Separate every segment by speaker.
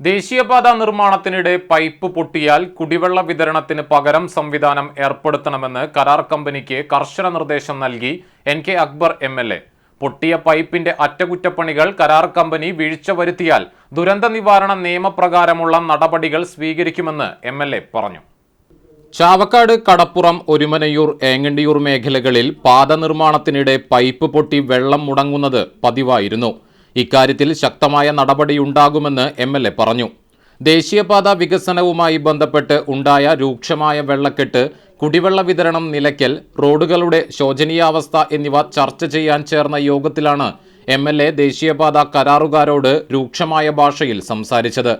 Speaker 1: ദേശീയപാത നിർമ്മാണത്തിനിടെ പൈപ്പ് പൊട്ടിയാൽ കുടിവെള്ള വിതരണത്തിന് പകരം സംവിധാനം ഏർപ്പെടുത്തണമെന്ന് കരാർ കമ്പനിക്ക് കർശന നിർദ്ദേശം നൽകി N K Akbar M L A. പൊട്ടിയ പൈപ്പിന്റെ അറ്റകുറ്റപ്പണികൾ കരാർ കമ്പനി വീഴ്ച വരുത്തിയാൽ ദുരന്ത നിവാരണ നിയമപ്രകാരമുള്ള നടപടികൾ സ്വീകരിക്കുമെന്ന് എം എൽ എ പറഞ്ഞു. ചാവക്കാട് കടപ്പുറം ഒരുമനയൂർ ഏങ്ങണ്ടിയൂർ മേഖലകളിൽ പാത നിർമ്മാണത്തിനിടെ പൈപ്പ് പൊട്ടി വെള്ളം മുടങ്ങുന്നത് പതിവായിരുന്നു. ഇക്കാര്യത്തിൽ ശക്തമായ നടപടിയുണ്ടാകുമെന്ന് എം എൽ എ പറഞ്ഞു. ദേശീയപാത വികസനവുമായി ബന്ധപ്പെട്ട് ഉണ്ടായ രൂക്ഷമായ വെള്ളക്കെട്ട് കുടിവെള്ള വിതരണം നിലയ്ക്കൽ റോഡുകളുടെ ശോചനീയാവസ്ഥ എന്നിവ ചർച്ച ചെയ്യാൻ ചേർന്ന യോഗത്തിലാണ് എം എൽ എ ദേശീയപാത കരാറുകാരോട് രൂക്ഷമായ ഭാഷയിൽ സംസാരിച്ചത്.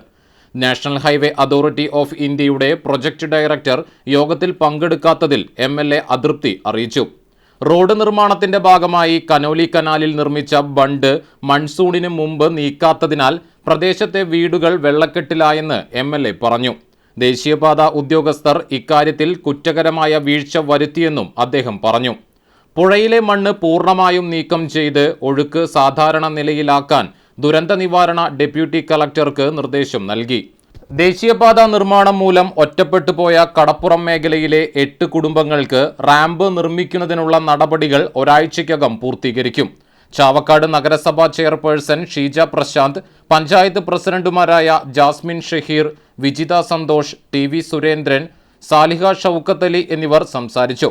Speaker 1: നാഷണൽ ഹൈവേ അതോറിറ്റി ഓഫ് ഇന്ത്യയുടെ പ്രൊജക്ട് ഡയറക്ടർ യോഗത്തിൽ പങ്കെടുക്കാത്തതിൽ എം അതൃപ്തി അറിയിച്ചു. റോഡ് നിർമ്മാണത്തിന്റെ ഭാഗമായി കനോലി കനാലിൽ നിർമ്മിച്ച ബണ്ട് മൺസൂണിന് മുമ്പ് നീക്കാത്തതിനാൽ പ്രദേശത്തെ വീടുകൾ വെള്ളക്കെട്ടിലായെന്ന് എം പറഞ്ഞു. ദേശീയപാത ഉദ്യോഗസ്ഥർ ഇക്കാര്യത്തിൽ കുറ്റകരമായ വീഴ്ച വരുത്തിയെന്നും അദ്ദേഹം പറഞ്ഞു. പുഴയിലെ മണ്ണ് പൂർണമായും നീക്കം ചെയ്ത് ഒഴുക്ക് സാധാരണ നിലയിലാക്കാൻ ദുരന്ത നിവാരണ ഡെപ്യൂട്ടി കളക്ടർക്ക് നിർദ്ദേശം നൽകി. ദേശീയപാത നിർമ്മാണം മൂലം ഒറ്റപ്പെട്ടു പോയ കടപ്പുറം മേഖലയിലെ എട്ട് കുടുംബങ്ങൾക്ക് റാമ്പ് നിർമ്മിക്കുന്നതിനുള്ള നടപടികൾ ഒരാഴ്ചയ്ക്കകം പൂർത്തീകരിക്കും. ചാവക്കാട് നഗരസഭാ ചെയർപേഴ്സൺ ഷീജ പ്രശാന്ത് പഞ്ചായത്ത് പ്രസിഡന്റുമാരായ Jasmine Shaheer Vijitha Santhosh T V Surendran Saliha Shoukathali എന്നിവർ സംസാരിച്ചു.